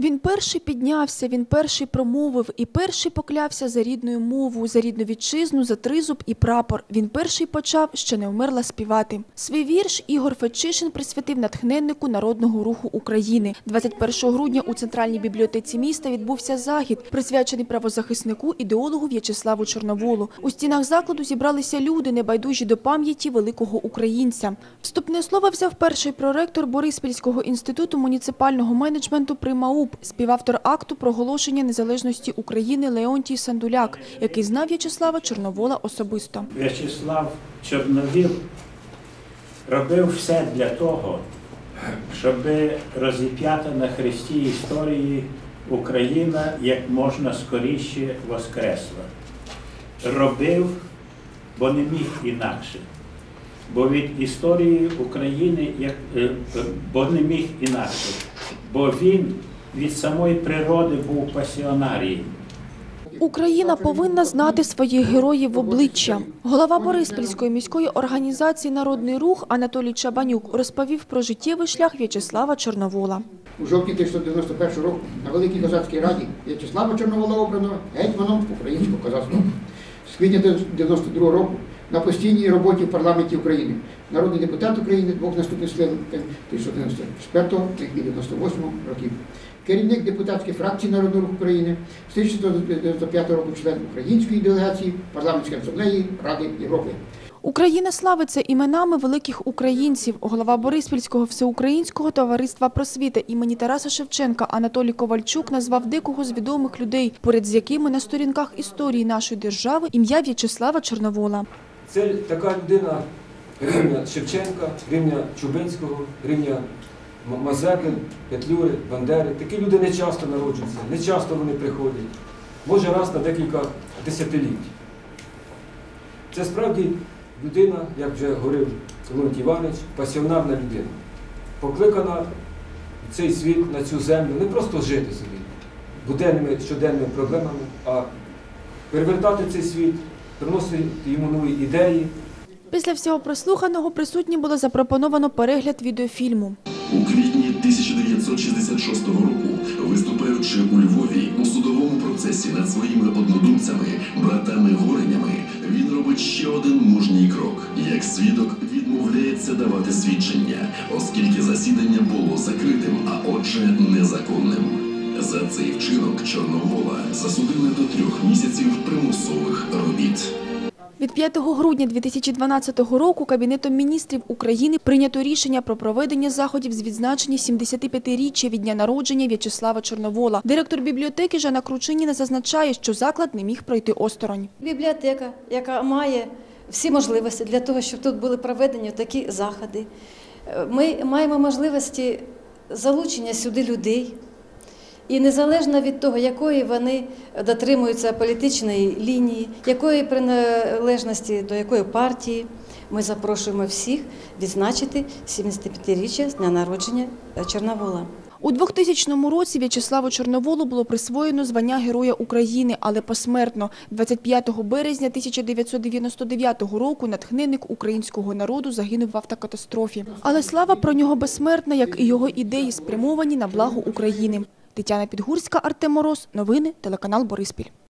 Він перший піднявся, він перший промовив і перший поклявся за рідною мову, за рідну вітчизну, за тризуб і прапор. Він перший почав, ще не вмерла співати. Свій вірш Ігор Фечишин присвятив натхненнику народного руху України. 21 грудня у центральній бібліотеці міста відбувся захід, присвячений правозахиснику ідеологу В'ячеславу Чорноволу. У стінах закладу зібралися люди, небайдужі до пам'яті великого українця. Вступне слово взяв перший проректор Бориспільського інституту муніципального менеджменту при МАУП, співавтор акту проголошення незалежності України Леонтій Сандуляк, який знав В'ячеслава Чорновола особисто. В'ячеслав Чорновіл робив все для того, щоб розіп'ята на хресті історії Україна як можна скоріше воскресла. Робив, бо не міг інакше. Бо від історії України, як, е, бо не міг інакше, бо він від самої природи був пасіонарієм. Україна повинна знати своїх героїв в обличчя. Голова Бориспільської міської організації Народний рух Анатолій Чабанюк розповів про життєвий шлях В'ячеслава Чорновола. У жовтні 1991 року на Великій Козацькій раді В'ячеслава Чорновола обрано гетьманом українського козацтва. З квітня 1992 року на постійній роботі в парламенті України. Народний депутат України двох наступних скликань 1994 і 98 років. Керівник депутатської фракції Народного руху України з 1995 року член української делегації парламентської асамблеї Ради Європи. Україна славиться іменами великих українців. Голова Бориспільського всеукраїнського товариства просвіти імені Тараса Шевченка Анатолій Ковальчук назвав декого з відомих людей, поряд з якими на сторінках історії нашої держави ім'я В'ячеслава Чорновола. Це така людина рівня Шевченка, рівня Чубинського, рівня Мазепи, Петлюри, Бандери. Такі люди не часто народжуються, не часто вони приходять. Може раз на декілька десятиліть. Це справді людина, як вже говорив Леонтій Іванович, пасіонарна людина. Покликана в цей світ, на цю землю, не просто жити собі буденними щоденними проблемами, а перевертати цей світ, приносити йому нові ідеї, Після всього прослуханого присутнім було запропоновано перегляд відеофільму. У квітні 1966 року, виступаючи у Львові у судовому процесі над своїми однодумцями, братами Горенями, він робить ще один мужній крок. Як свідок відмовляється давати свідчення, оскільки засідання було закритим, а отже, незаконним. За цей вчинок Чорновола засудили до трьох місяців примусових робіт. Від 5 грудня 2012 року Кабінетом міністрів України прийнято рішення про проведення заходів з відзначення 75-річчя від дня народження В'ячеслава Чорновола. Директор бібліотеки Жанна Кручиніна зазначає, що заклад не міг пройти осторонь. Бібліотека, яка має всі можливості для того, щоб тут були проведені такі заходи. Ми маємо можливості залучення сюди людей. І незалежно від того, якої вони дотримуються політичної лінії, якої приналежності до якої партії, ми запрошуємо всіх відзначити 75-річчя з дня народження Чорновола. У 2000 році В'ячеславу Чорноволу було присвоєно звання Героя України, але посмертно. 25 березня 1999 року натхненник українського народу загинув в автокатастрофі. Але слава про нього безсмертна, як і його ідеї, спрямовані на благо України. Тетяна Підгурська, Артем Мороз. Новини, телеканал Бориспіль.